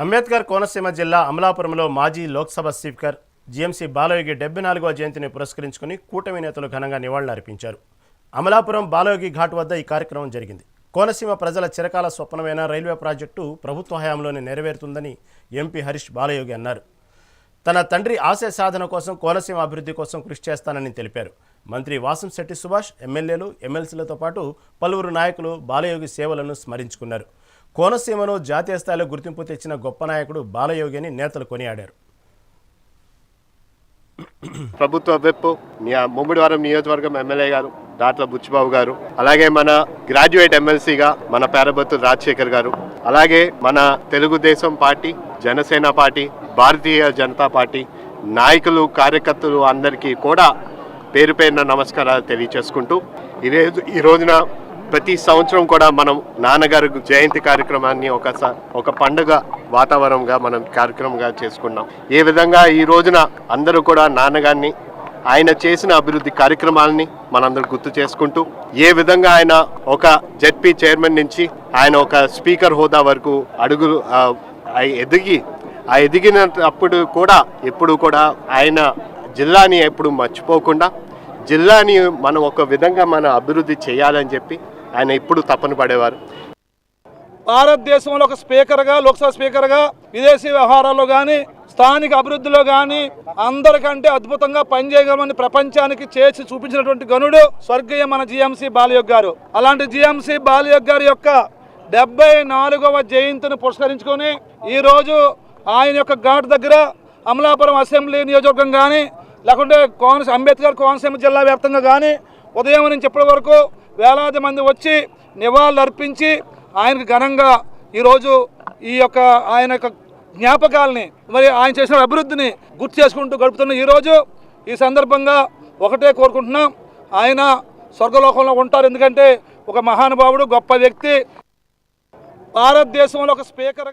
అంబేద్కర్ కోనసీమ జిల్లా అమలాపురంలో మాజీ లోక్సభ స్పీకర్ జీఎంసీ బాలయోగి డెబ్బై నాలుగవ జయంతిని పురస్కరించుకుని కూటమి నేతలు ఘనంగా నివాళులర్పించారు. అమలాపురం బాలయోగి ఘాట్ వద్ద ఈ కార్యక్రమం జరిగింది. కోనసీమ ప్రజల చిరకాల స్వప్నమైన రైల్వే ప్రాజెక్టు ప్రభుత్వ హయాంలోనే నెరవేరుతుందని ఎంపీ హరీష్ బాలయోగి అన్నారు. తన తండ్రి ఆశయ సాధన కోసం కోనసీమ అభివృద్ధి కోసం కృషి చేస్తానని తెలిపారు. మంత్రి వాసంశెట్టి సుభాష్ ఎమ్మెల్యేలు ఎమ్మెల్సీలతో పాటు పలువురు నాయకులు బాలయోగి సేవలను స్మరించుకున్నారు. కోనసీమను జాతీయ స్థాయిలో గుర్తింపు తెచ్చిన గొప్ప నాయకుడు బాలయోగి అని నేతలు కొనియాడారు. ప్రభుత్వ విప్ ముమ్మిడివారం నియోజకవర్గం ఎమ్మెల్యే గారు దాట్ల బుచ్చిబాబు గారు అలాగే మన గ్రాడ్యుయేట్ ఎమ్మెల్సీగా మన పేరబత్తులు రాజశేఖర్ గారు అలాగే మన Telugu Desam party Janasena party Bharatiya Janata party నాయకులు కార్యకర్తలు అందరికీ కూడా పేరు పేరున నమస్కారాలు తెలియచేసుకుంటూ ఈరోజు ఈ రోజున ప్రతి సంవత్సరం కూడా మనం నాన్నగారు జయంతి కార్యక్రమాన్ని ఒక స- ఒక పండుగ వాతావరణంగా మనం కార్యక్రమంగా చేసుకున్నాం. ఏ విధంగా ఈ రోజున అందరూ కూడా నాన్నగారిని ఆయన చేసిన అభివృద్ధి కార్యక్రమాలని మనందరూ గుర్తు చేసుకుంటూ ఏ విధంగా ఆయన ఒక జెడ్పీ చైర్మన్ నుంచి ఆయన ఒక స్పీకర్ హోదా వరకు అడుగులు ఎదిగి ఆ ఎదిగినప్పుడు కూడా ఎప్పుడు కూడా ఆయన జిల్లాని ఎప్పుడు మర్చిపోకుండా జిల్లాని మనం ఒక విధంగా మన అభివృద్ధి చేయాలని చెప్పి ఆయన ఎప్పుడు తప్పని పడేవారు. భారతదేశంలో ఒక స్పీకర్గా లోక్సభ స్పీకర్గా విదేశీ వ్యవహారాల్లో కానీ స్థానిక అభివృద్ధిలో కానీ అందరికంటే అద్భుతంగా పనిచేయగలమని ప్రపంచానికి చేసి చూపించినటువంటి గనుడు స్వర్గీయ మన జిఎంసి బాలయోగ్ గారు. అలాంటి జిఎంసి బాలయోగ్ గారి యొక్క డెబ్బై నాలుగవ జయంతిని పురస్కరించుకొని ఈరోజు ఆయన యొక్క ఘాట్ దగ్గర అమలాపురం అసెంబ్లీ నియోజకవర్గం కానీ లేకుంటే కోనసీ అంబేద్కర్ కోనసీమ జిల్లా వ్యాప్తంగా కానీ ఉదయం నుంచి ఇప్పటి వరకు వేలాది మంది వచ్చి నివాళులు అర్పించి ఆయనకు ఘనంగా ఈరోజు ఈ యొక్క ఆయన యొక్క జ్ఞాపకాలని మరి ఆయన చేసిన అభివృద్ధిని గుర్తు చేసుకుంటూ గడుపుతున్న ఈరోజు ఈ సందర్భంగా ఒకటే కోరుకుంటున్నాం. ఆయన స్వర్గలోకంలో ఉంటారు. ఎందుకంటే ఒక మహానుభావుడు గొప్ప వ్యక్తి. భారతదేశంలో ఒక స్పీకర్గా